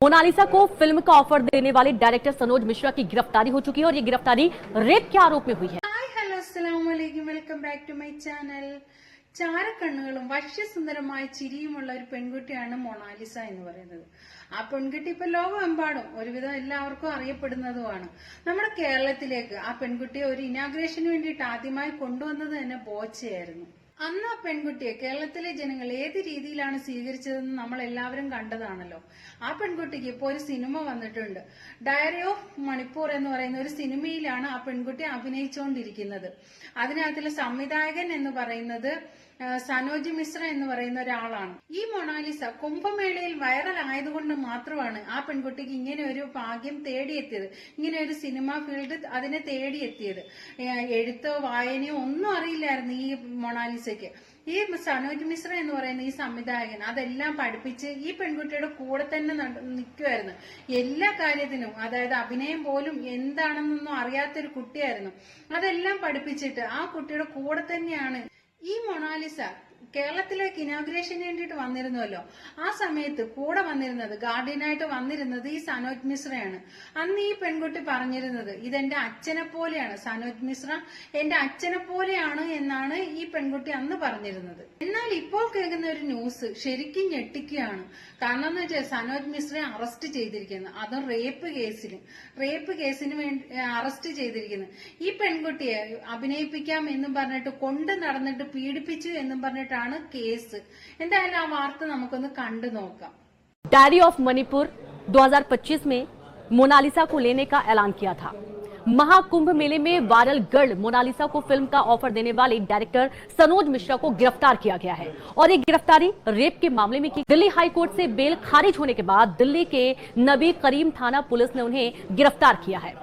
Mona Lisa को film का offer देने वाले डायरेक्टर सनोज मिश्रा की गिरफ्तारी हो चुकी है और ये गिरफ्तारी रेप के आरोप में हुई है ഹായ് ഹലോ അസ്സലാമു അലൈക്കും welcome back to my channel ചാരക്കണ്ണുകളും വശ്യസുന്ദരമായ ചിരിയുമുള്ള ഒരു പെൺകുട്ടിയാണ് മൊണാലിസ എന്ന് പറയുന്നത് ആ പെൺകുട്ടി ഇപ്പൊ ലോകമെമ്പാടും ഒരുവിധം എല്ലാവർക്കും അറിയപ്പെടുന്നതുമാണ് നമ്മുടെ കേരളത്തിലേക്ക് ആ പെൺകുട്ടിയെ ഒരു ഇനാഗ്രേഷന് വേണ്ടിയിട്ട് ആദ്യമായി കൊണ്ടുവന്നത് തന്നെ ബോച്ചയായിരുന്നു അന്ന് ആ പെൺകുട്ടിയെ കേരളത്തിലെ ജനങ്ങൾ ഏത് രീതിയിലാണ് സ്വീകരിച്ചതെന്ന് നമ്മൾ എല്ലാവരും കണ്ടതാണല്ലോ. ആ പെൺകുട്ടിക്ക് ഇപ്പോൾ ഒരു സിനിമ വന്നിട്ടുണ്ട്. ഡയറി ഓഫ് മണിപ്പൂർ എന്ന് പറയുന്ന ഒരു സിനിമയിലാണ് ആ പെൺകുട്ടി അഭിനയിച്ചുകൊണ്ടിരിക്കുന്നത് അതിനകത്തിലെ സംവിധായകൻ എന്ന് പറയുന്നത് സനോജ് മിശ്ര എന്ന് പറയുന്ന ഒരാളാണ്. ഈ മൊണാലിസ കുംഭമേളയിൽ വൈറൽ ആയതുകൊണ്ട് മാത്രമാണ് ആ പെൺകുട്ടിക്ക് ഇങ്ങനെ ഒരു ഭാഗ്യം തേടിയെത്തിയത്. ഇങ്ങനെ ഒരു സിനിമ ഫീൽഡ് അതിനെ തേടിയെത്തിയത്. എഴുത്തോ വായനയോ ഒന്നും അറിയില്ലായിരുന്നു ഈ മൊണാലിസയ്ക്ക്. ഈ സനോജ് മിശ്ര എന്ന് പറയുന്ന ഈ സംവിധായകൻ അതെല്ലാം പഠിപ്പിച്ച് ഈ പെൺകുട്ടിയുടെ കൂടെ തന്നെ നിൽക്കുമായിരുന്നു എല്ലാ കാര്യത്തിനും അതായത് അഭിനയം പോലും എന്താണെന്നൊന്നും അറിയാത്തൊരു കുട്ടിയായിരുന്നു. അതെല്ലാം പഠിപ്പിച്ചിട്ട് ആ കുട്ടിയുടെ കൂടെ തന്നെയാണ് ഈ മൊണാലിസ കേരളത്തിലേക്ക് ഇനാഗ്രേഷന് വേണ്ടിയിട്ട് വന്നിരുന്നല്ലോ. ആ സമയത്ത് കൂടെ വന്നിരുന്നത് ഗാർഡിയനായിട്ട് വന്നിരുന്നത് ഈ സനോജ് മിശ്രയാണ്. അന്ന് ഈ പെൺകുട്ടി പറഞ്ഞിരുന്നത് ഇതെന്റെ അച്ഛനെ പോലെയാണ് സനോജ് മിശ്ര എന്റെ അച്ഛനെ പോലെയാണ് എന്നാണ് ഈ പെൺകുട്ടി അന്ന് പറഞ്ഞിരുന്നത്. എന്നാൽ ഇപ്പോൾ കേൾക്കുന്ന ഒരു ന്യൂസ് ശരിക്കും ഞെട്ടിക്കുകയാണ്. കാരണം എന്ന് വെച്ചാൽ സനോജ് മിശ്രയെ അറസ്റ്റ് ചെയ്തിരിക്കുന്നത് അതും റേപ്പ് കേസിൽ റേപ്പ് കേസിന് വേണ്ടി അറസ്റ്റ് ചെയ്തിരിക്കുന്നു. ഈ പെൺകുട്ടിയെ അഭിനയിപ്പിക്കാം എന്നും പറഞ്ഞിട്ട് കൊണ്ട് നടന്നിട്ട് പീഡിപ്പിച്ചു എന്നും പറഞ്ഞിട്ടാണ് കേസ് എന്തായാലും ആ വാർത്ത നമുക്കൊന്ന് കണ്ടു നോക്കാം डायरी ऑफ मणिपुर 2025 में मोनालिसा को लेने का ऐलान किया था महाकुंभ मेले में वायरल गर्ल मोनालिसा को फिल्म का ऑफर देने वाले डायरेक्टर सनोज मिश्रा को गिरफ्तार किया गया है और ये गिरफ्तारी रेप के मामले में की दिल्ली हाई कोर्ट से बेल खारिज होने के बाद दिल्ली के नबी करीम थाना पुलिस ने उन्हें गिरफ्तार किया है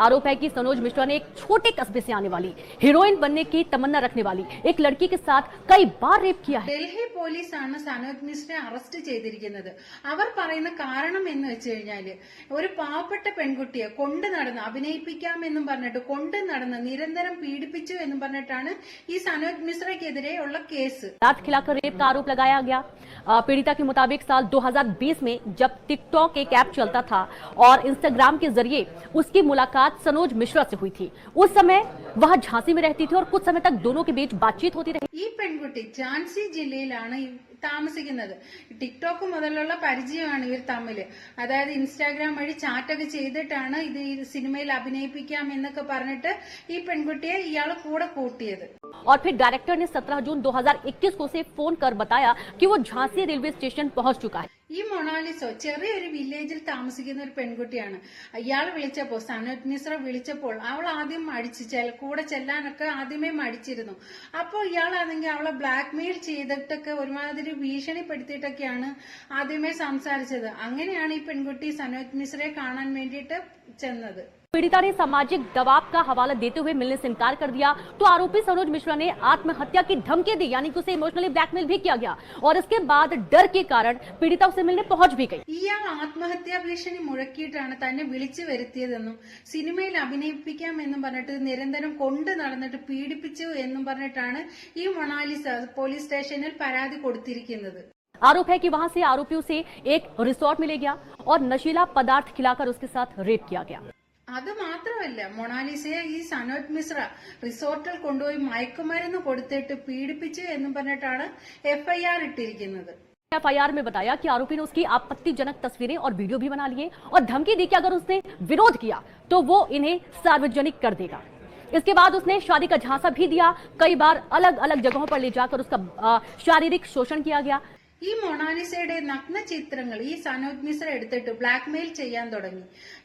आरोप है कि सनोज मिश्रा ने एक छोटे कस्बे से आने वाली हीरोइन बनने की तमन्ना रखने वाली एक लड़की के साथ कई बार रेप किया है ഡൽഹി പോലീസാണ് സനോജ് മിശ്രയെ അറസ്റ്റ് ചെയ്തിരിക്കുന്നത് അവർ പറയുന്ന കാരണം എന്ന് വെച്ച് കഴിഞ്ഞാല് ഒരു പാവപ്പെട്ട പെൺകുട്ടിയെ കൊണ്ട് നടന്ന് അഭിനയിപ്പിക്കാമെന്നും പറഞ്ഞിട്ട് കൊണ്ട് നടന്ന് നിരന്തരം പീഡിപ്പിച്ചു എന്നും പറഞ്ഞിട്ടാണ് ഈ സനോജ് മിശ്രയ്ക്കെതിരെ ഉള്ള കേസ് लात खिलाकर रेप का आरोप लगाया गया अ, पीड़िता के मुताबिक साल 2020 में जब टिकटॉक एक ऐप चलता था और इंस्टाग्राम के जरिए उसकी मुलाकात सनोज मिश्रा से हुई थी उस समय वह झांसी में रहती थी और कुछ समय तक दोनों के बीच बातचीत होती रही ഈ പെൺകുട്ടി ഝാൻസി ജില്ലയിലാണ് ഈ താമസിക്കുന്നത് ടിക്ടോക്ക് മുതലുള്ള പരിചയമാണ് ഇവർ തമ്മില് അതായത് ഇൻസ്റ്റാഗ്രാം വഴി ചാറ്റൊക്കെ ചെയ്തിട്ടാണ് ഇത് ഈ സിനിമയിൽ അഭിനയിപ്പിക്കാം എന്നൊക്കെ പറഞ്ഞിട്ട് ഈ പെൺകുട്ടിയെ ഇയാൾ കൂടെ കൂട്ടിയത് और फिर डायरेक्टर ने 17 जून 2021 को उसे फोन कर बताया कि वो झांसी रेलवे स्टेशन पहुंच चुका है ഈ മൊണാലിസോ ചെറിയൊരു വില്ലേജിൽ താമസിക്കുന്ന ഒരു പെൺകുട്ടിയാണ് അയാൾ വിളിച്ചപ്പോൾ സനത് മിശ്ര വിളിച്ചപ്പോൾ അവൾ ആദ്യം മടിച്ചു ചെൽ- കൂടെ ചെല്ലാനൊക്കെ ആദ്യമേ മടിച്ചിരുന്നു അപ്പോൾ ഇയാളാണെങ്കിൽ അവളെ ബ്ലാക്ക് മെയിൽ ചെയ്തിട്ടൊക്കെ ഒരുമാതിരി ഭീഷണിപ്പെടുത്തിയിട്ടൊക്കെയാണ് ആദ്യമേ സംസാരിച്ചത് അങ്ങനെയാണ് ഈ പെൺകുട്ടി സനോജ് മിശ്രയെ കാണാൻ വേണ്ടിയിട്ട് ചെന്നത് पीड़िता ने सामाजिक दबाव का हवाला देते हुए मिलने से इनकार कर दिया तो आरोपी सनोज मिश्रा ने आत्महत्या की धमकी दी यानी कि उसे इमोशनली ब्लैकमेल भी किया गया और इसके बाद डर के कारण पीड़िता उसे मिलने पहुंच भी गई ഇയാൾ ആത്മഹത്യാ ഭീഷണി മുഴക്കിയിട്ടാണ് തന്നെ വിളിച്ചു വരുത്തിയതെന്നും സിനിമയിൽ അഭിനയിപ്പിക്കാമെന്നും പറഞ്ഞിട്ട് നിരന്തരം കൊണ്ട് നടന്നിട്ട് പീഡിപ്പിച്ചു എന്നും പറഞ്ഞിട്ടാണ് ഈ മൊണാലിസ പോലീസ് സ്റ്റേഷനിൽ പരാതി കൊടുത്തിരിക്കുന്നത് आरोप है कि वहां से आरोपियों से एक रिसोर्ट में ले गया और नशीला पदार्थ खिलाकर उसके साथ रेप किया गया അത് മാത്രമല്ല മൊണാലിസയെ ഈ സനോജ് മിശ്ര റിസോർട്ടിൽ കൊണ്ടുപോയി മയക്കുമരുന്ന് കൊടുത്തിട്ട് പീഡിപ്പിച്ചു എന്നും പറഞ്ഞിട്ടാണ് എഫ്ഐആർ ഇട്ടിരിക്കുന്നത് एफआईआर में बताया कि आरोपी ने उसकी आपत्तिजनक तस्वीरें और वीडियो भी बना लिए और धमकी दी कि अगर उसने विरोध किया तो वो इन्हें सार्वजनिक कर देगा। इसके बाद उसने शादी का झांसा भी दिया। कई बार अलग अलग जगहों पर ले जाकर उसका शारीरिक शोषण किया गया। ഈ മൊണാലിസയുടെ നഗ്ന ചിത്രങ്ങൾ ഈ സനോജ് മിശ്ര എടുത്തിട്ട് ബ്ലാക്ക്മെയിൽ ചെയ്യാൻ തുടങ്ങി.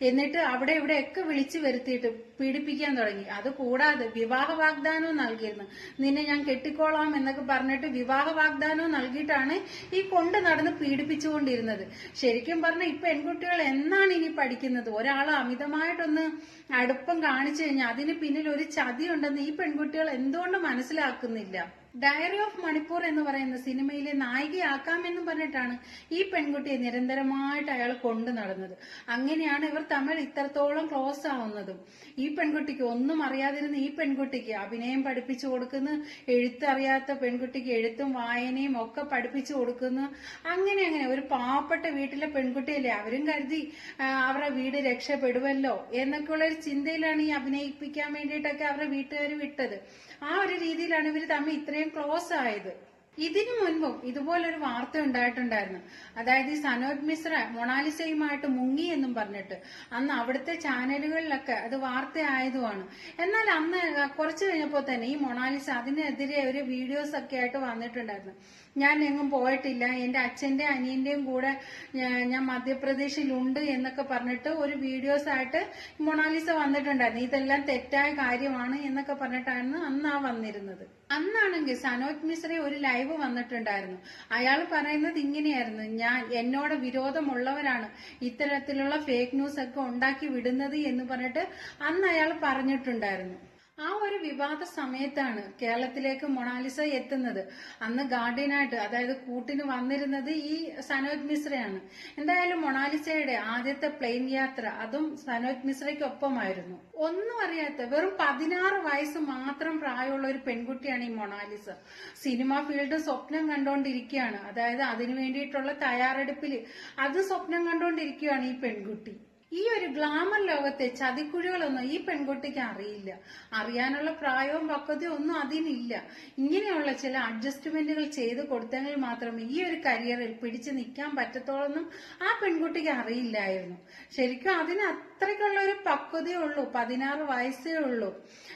എന്നിട്ട് അവിടെ ഇവിടെയൊക്കെ വിളിച്ചു വരുത്തിയിട്ട് പീഡിപ്പിക്കാൻ തുടങ്ങി. അത് കൂടാതെ വിവാഹ വാഗ്ദാനവും നൽകിയിരുന്നു. നിന്നെ ഞാൻ കെട്ടിക്കോളാം എന്നൊക്കെ പറഞ്ഞിട്ട് വിവാഹ വാഗ്ദാനവും നൽകിയിട്ടാണ് ഈ കൊണ്ട് നടന്ന് പീഡിപ്പിച്ചുകൊണ്ടിരുന്നത്. ശരിക്കും പറഞ്ഞാൽ ഈ പെൺകുട്ടികൾ എന്നാണ് ഇനി പഠിക്കുന്നത്? ഒരാൾ അമിതമായിട്ടൊന്ന് അടുപ്പം കാണിച്ചു കഴിഞ്ഞാൽ അതിന് പിന്നിൽ ഒരു ചതി ഉണ്ടെന്ന് ഈ പെൺകുട്ടികൾ എന്തുകൊണ്ട് മനസ്സിലാക്കുന്നില്ല? ഡയറി ഓഫ് മണിപ്പൂർ എന്ന് പറയുന്ന സിനിമയിലെ നായികയാക്കാമെന്നും പറഞ്ഞിട്ടാണ് ഈ പെൺകുട്ടിയെ നിരന്തരമായിട്ട് അയാൾ കൊണ്ടു നടന്നത്. അങ്ങനെയാണ് ഇവർ തമ്മിൽ ഇത്രത്തോളം ക്ലോസ് ആവുന്നതും. ഈ പെൺകുട്ടിക്ക് ഒന്നും അറിയാതിരുന്ന ഈ പെൺകുട്ടിക്ക് അഭിനയം പഠിപ്പിച്ചു കൊടുക്കുന്നു എഴുത്തറിയാത്ത പെൺകുട്ടിക്ക് എഴുത്തും വായനയും ഒക്കെ പഠിപ്പിച്ചു കൊടുക്കുന്നു. അങ്ങനെ അങ്ങനെ ഒരു പാവപ്പെട്ട വീട്ടിലെ പെൺകുട്ടിയല്ലേ അവരും കരുതി അവരുടെ വീട് രക്ഷപ്പെടുമല്ലോ എന്നൊക്കെയുള്ള ഒരു ചിന്തയിലാണ് ഈ അഭിനയിപ്പിക്കാൻ വേണ്ടിയിട്ടൊക്കെ അവരുടെ വീട്ടുകാർ വിട്ടത്. ആ ഒരു രീതിയിലാണ് ഇവർ തമ്മിൽ ഇത്രയും ക്ലോസ് ആയത്. ഇതിനു മുൻപും ഇതുപോലൊരു വാർത്ത ഉണ്ടായിട്ടുണ്ടായിരുന്നു. അതായത് ഈ സനോജ് മിശ്ര മൊണാലിസയുമായിട്ട് മുങ്ങി എന്നും പറഞ്ഞിട്ട് അന്ന് അവിടുത്തെ ചാനലുകളിലൊക്കെ അത് വാർത്തയായതുമാണ്. എന്നാൽ അന്ന് കുറച്ചു കഴിഞ്ഞപ്പോൾ തന്നെ ഈ മൊണാലിസ അതിനെതിരെ ഒരു വീഡിയോസ് ഒക്കെ ആയിട്ട് വന്നിട്ടുണ്ടായിരുന്നു. ഞാൻ എങ്ങും പോയിട്ടില്ല. എന്റെ അച്ഛന്റെ അനിയന്റെയും കൂടെ ഞാൻ ഞാൻ മധ്യപ്രദേശിലുണ്ട് എന്നൊക്കെ പറഞ്ഞിട്ട് ഒരു വീഡിയോസ് ആയിട്ട് മൊണാലിസ വന്നിട്ടുണ്ടായിരുന്നു. ഇതെല്ലാം തെറ്റായ കാര്യമാണ് എന്നൊക്കെ പറഞ്ഞിട്ടായിരുന്നു അന്ന് ആ വന്നിരുന്നത്. അന്നാണെങ്കിൽ സനോജ് മിശ്ര ഒരു ലൈവ് വന്നിട്ടുണ്ടായിരുന്നു. അയാൾ പറയുന്നത് ഇങ്ങനെയായിരുന്നു. ഞാൻ എന്നോട് വിരോധമുള്ളവരാണ് ഇത്തരത്തിലുള്ള ഫേക്ക് ന്യൂസ് ഒക്കെ ഉണ്ടാക്കി വിടുന്നത് എന്ന് പറഞ്ഞിട്ട് അന്ന് അയാൾ പറഞ്ഞിട്ടുണ്ടായിരുന്നു. ആ ഒരു വിവാദ സമയത്താണ് കേരളത്തിലേക്ക് മൊണാലിസ എത്തുന്നത്. അന്ന് ഗാർഡിയനായിട്ട് അതായത് കൂട്ടിന് വന്നിരുന്നത് ഈ സനോജ് മിശ്രയാണ്. എന്തായാലും മൊണാലിസയുടെ ആദ്യത്തെ പ്ലെയിൻ യാത്ര അതും സനോജ് മിശ്രയ്ക്കൊപ്പമായിരുന്നു. ഒന്നും അറിയാത്ത വെറും പതിനാറ് വയസ്സ് മാത്രം പ്രായമുള്ള ഒരു പെൺകുട്ടിയാണ് ഈ മൊണാലിസ. സിനിമ ഫീൽഡ് സ്വപ്നം കണ്ടുകൊണ്ടിരിക്കുകയാണ് അതായത് അതിനു വേണ്ടിയിട്ടുള്ള തയ്യാറെടുപ്പിൽ അത് സ്വപ്നം കണ്ടുകൊണ്ടിരിക്കുകയാണ് ഈ പെൺകുട്ടി. ഈ ഒരു ഗ്ലാമർ ലോകത്തെ ചതിക്കുഴികളൊന്നും ഈ പെൺകുട്ടിക്ക് അറിയില്ല. അറിയാനുള്ള പ്രായവും പക്വതയും ഒന്നും അതിനില്ല. ഇങ്ങനെയുള്ള ചില അഡ്ജസ്റ്റ്മെന്റുകൾ ചെയ്ത് കൊടുത്തെങ്കിൽ മാത്രം ഈ ഒരു കരിയറിൽ പിടിച്ചു നിൽക്കാൻ പറ്റത്തോളൊന്നും ആ പെൺകുട്ടിക്ക് അറിയില്ലായിരുന്നു. ശരിക്കും അതിന് അത്രയ്ക്കുള്ള ഒരു പക്വതയേ ഉള്ളൂ പതിനാറ് വയസ്സേ ഉള്ളൂ.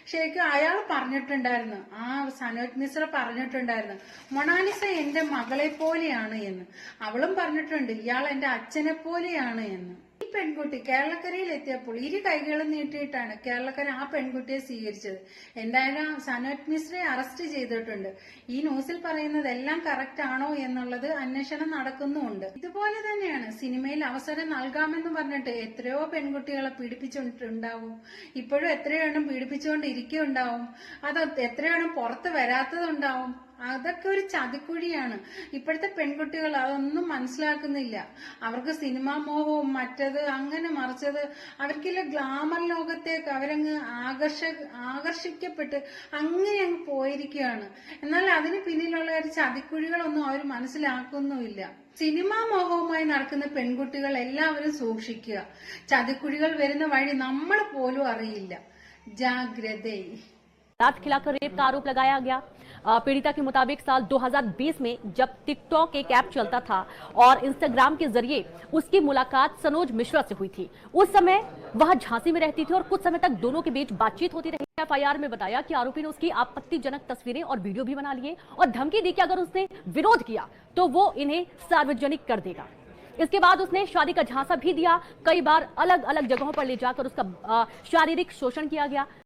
ശരിക്കും അയാൾ പറഞ്ഞിട്ടുണ്ടായിരുന്നു ആ സനോജ് മിശ്ര പറഞ്ഞിട്ടുണ്ടായിരുന്നു മൊണാലിസ എന്റെ മകളെ പോലെയാണ് എന്ന്. അവളും പറഞ്ഞിട്ടുണ്ട് ഇയാൾ എന്റെ അച്ഛനെ പോലെയാണ് എന്ന്. ഈ പെൺകുട്ടി കേരളക്കരയിൽ എത്തിയപ്പോൾ ഇരു കൈകളും നീട്ടിയിട്ടാണ് കേരളക്കര ആ പെൺകുട്ടിയെ സ്വീകരിച്ചത്. എന്തായാലും സനറ്റ് മിശ്രയെ അറസ്റ്റ് ചെയ്തിട്ടുണ്ട്. ഈ ന്യൂസിൽ പറയുന്നത് എല്ലാം കറക്റ്റ് ആണോ എന്നുള്ളത് അന്വേഷണം നടക്കുന്നുമുണ്ട്. ഇതുപോലെ തന്നെയാണ് സിനിമയിൽ അവസരം നൽകാമെന്ന് പറഞ്ഞിട്ട് എത്രയോ പെൺകുട്ടികളെ പീഡിപ്പിച്ചുണ്ടാവും ഇപ്പോഴും എത്രയോ എണ്ണം പീഡിപ്പിച്ചുകൊണ്ടിരിക്കുന്നുണ്ടാവും അത് എത്രയോ പുറത്ത് വരാത്തതുണ്ടാവും. അതൊക്കെ ഒരു ചതിക്കുഴിയാണ് ഇപ്പോഴത്തെ പെൺകുട്ടികൾ അതൊന്നും മനസ്സിലാക്കുന്നില്ല അവർക്ക് സിനിമാ മോഹവും മറ്റത് അങ്ങനെ മറിച്ചത് അവർക്കില്ല ഗ്ലാമർ ലോകത്തേക്ക് അവരങ്ങ് ആകർഷ ആകർഷിക്കപ്പെട്ട് അങ്ങനെ അങ്ങ് പോയിരിക്കുകയാണ് എന്നാൽ അതിന് പിന്നിലുള്ള ഒരു ചതിക്കുഴികളൊന്നും അവർ മനസ്സിലാക്കുന്നുമില്ല സിനിമാ മോഹവുമായി നടക്കുന്ന പെൺകുട്ടികൾ എല്ലാവരും സൂക്ഷിക്കുക ചതിക്കുഴികൾ വരുന്ന വഴി നമ്മൾ പോലും അറിയില്ല ജാഗ്രതേ लात खिलाकर रेप का आरोप लगाया गया अ, पीड़िता के मुताबिक साल 2020 में जब टिकटॉक एक ऐप चलता था और इंस्टाग्राम के ज़रिए उसकी मुलाकात सनोज मिश्रा से हुई थी, उस समय वह झांसी में रहती थी और कुछ समय तक दोनों के बीच बातचीत होती रही। एफआईआर में बताया कि आरोपी ने उसकी आपत्तिजनक तस्वीरें और वीडियो भी बना लिए और धमकी दी कि अगर उसने विरोध किया तो वो इन्हें सार्वजनिक कर देगा। इसके बाद उसने शादी का झांसा भी दिया, कई बार अलग अलग जगहों पर ले जाकर उसका शारीरिक शोषण किया गया।